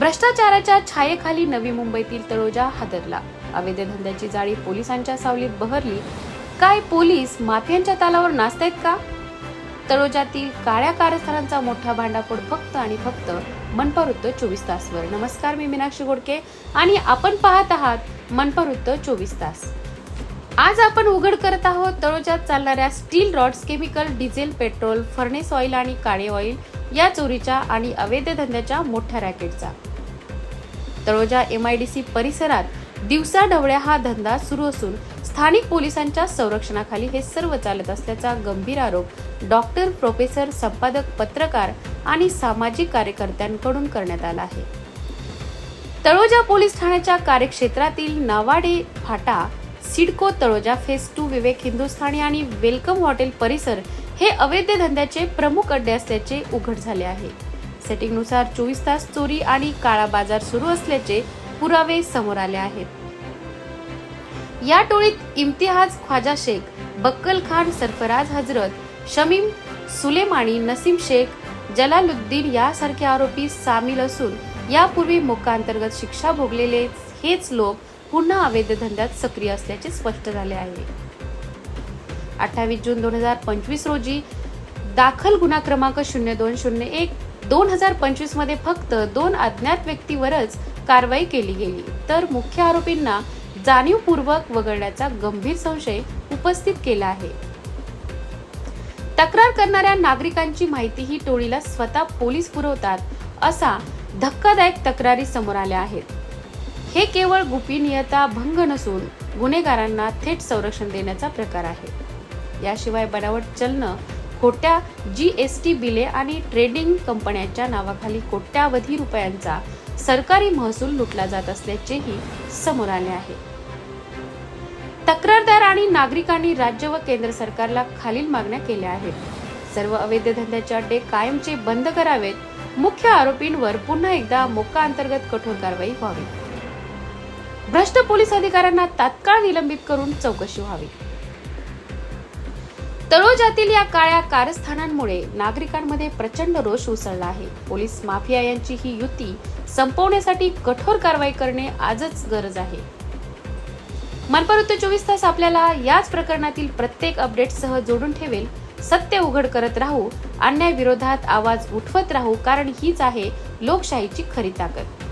भ्रष्टाचाराच्या छायेखाली नवी मुंबईतील तळोजा हादरला. अवैध धंद्याची जाळी पोलिसांच्या सावलीत बहरली. काय पोलीस माफियांच्या तालावर नाचतायत का? तळोजातील काळ्या कारस्थानांचा मोठा भांडाफोड फक्त आणि फक्त मनपा वृत्त चोवीस तासवर. नमस्कार मी मीनाक्षी गोडके आणि आपण पाहत आहात मनपा वृत्त चोवीस तास. आज आपण उघड करत आहोत तळोजात चालणाऱ्या steel rods chemical diesel petrol furnace oil आणि काळे ऑइल या चोरीच्या आणि अवैध धंद्याच्या मोठ्या रॅकेटचा. Taloja M I D C परिसरात दिवसा ढवळ्या हा धंदा सुरू असून स्थानिक पोलिसांच्या संरक्षणाखाली हे सर्व चालत असल्याचा गंभीर आरोप डॉक्टर प्रोफेसर संपादक पत्रकार आणि सामाजिक कार्यकर्त्यांकडून करण्यात आला आहे. तळोजा पोलीस ठाण्याच्या कार्यक्षेत्रातील नावाडे फाटा सिडको तळोजा फेस टू विवेक हिंदुस्थानी आणि वेलकम हॉटेल परिसर हे अवैध धंद्याचे प्रमुख अड्डे असल्याचे उघड झाले आहे. सेटिंगनुसार चोवीस तास चोरी आणि काळा बाजार सुरू असल्याचे पुरावे समोर आले आहेत. या टोळीत इम्तिहाज ख्वाजा शेख बक्कल खान सरफराज हजरत शमीम सुलेमानी नसीम शेख जलालुद्दीन यासारखे आरोपी सामील असून यापूर्वी मोक्काअंतर्गत शिक्षा भोगलेले हेच लोक पुन्हा अवैध धंद्यात सक्रिय असल्याचे स्पष्ट झाले आहे. अठ्ठावीस जून दोन हजार पंचवीस रोजी दाखल गुन्हा क्रमांक शून्य दोन शून्य एक दोन हजार पंचवीसमध्ये फक्त दोन अज्ञात व्यक्तीवरच कारवाई केली गेली. तर मुख्य आरोपींना जाणीवपूर्वक वगळण्याचा गंभीर संशय उपस्थित केला आहे. तक्रार करणाऱ्या नागरिकांची माहिती ही टोळीला स्वतः पोलीस पुरवतात असा धक्कादायक तक्रारी समोर आल्या आहेत. हे केवळ गोपनीयता भंग नसून गुन्हेगारांना थेट संरक्षण देण्याचा प्रकार आहे. याशिवाय बनावट चलन खोट्या जी एस टी बिले आणि ट्रेडिंग कंपन्यांच्या नावाखाली कोट्यावधी रुपयांचा सरकारी महसूल लुटला जात असल्याचेही समोर आले आहे. तक्रारदार आणि नागरिकांनी राज्य व केंद्र सरकारला खालील मागण्या केल्या आहेत. सर्व अवैध धंद्याचे अड्डे कायमचे बंद करावेत. मुख्य आरोपींवर पुन्हा एकदा मोक्का अंतर्गत कठोर कारवाई व्हावी. भ्रष्ट पोलीस अधिकाऱ्यांना तात्काळ निलंबित करून चौकशी व्हावी. तळोजातील या काळ्या कारस्थानांमुळे नागरिकांमध्ये प्रचंड रोष उसळला आहे. पोलीस माफिया यांची ही युती संपवण्यासाठी कठोर कारवाई करणे आजच गरज आहे. मनपा चोवीस तास आपल्याला याच प्रकरणातील प्रत्येक अपडेटसह जोडून ठेवेल. सत्य उघड करत राहू अन्याय विरोधात आवाज उठवत राहू कारण हीच आहे लोकशाहीची खरी ताकद.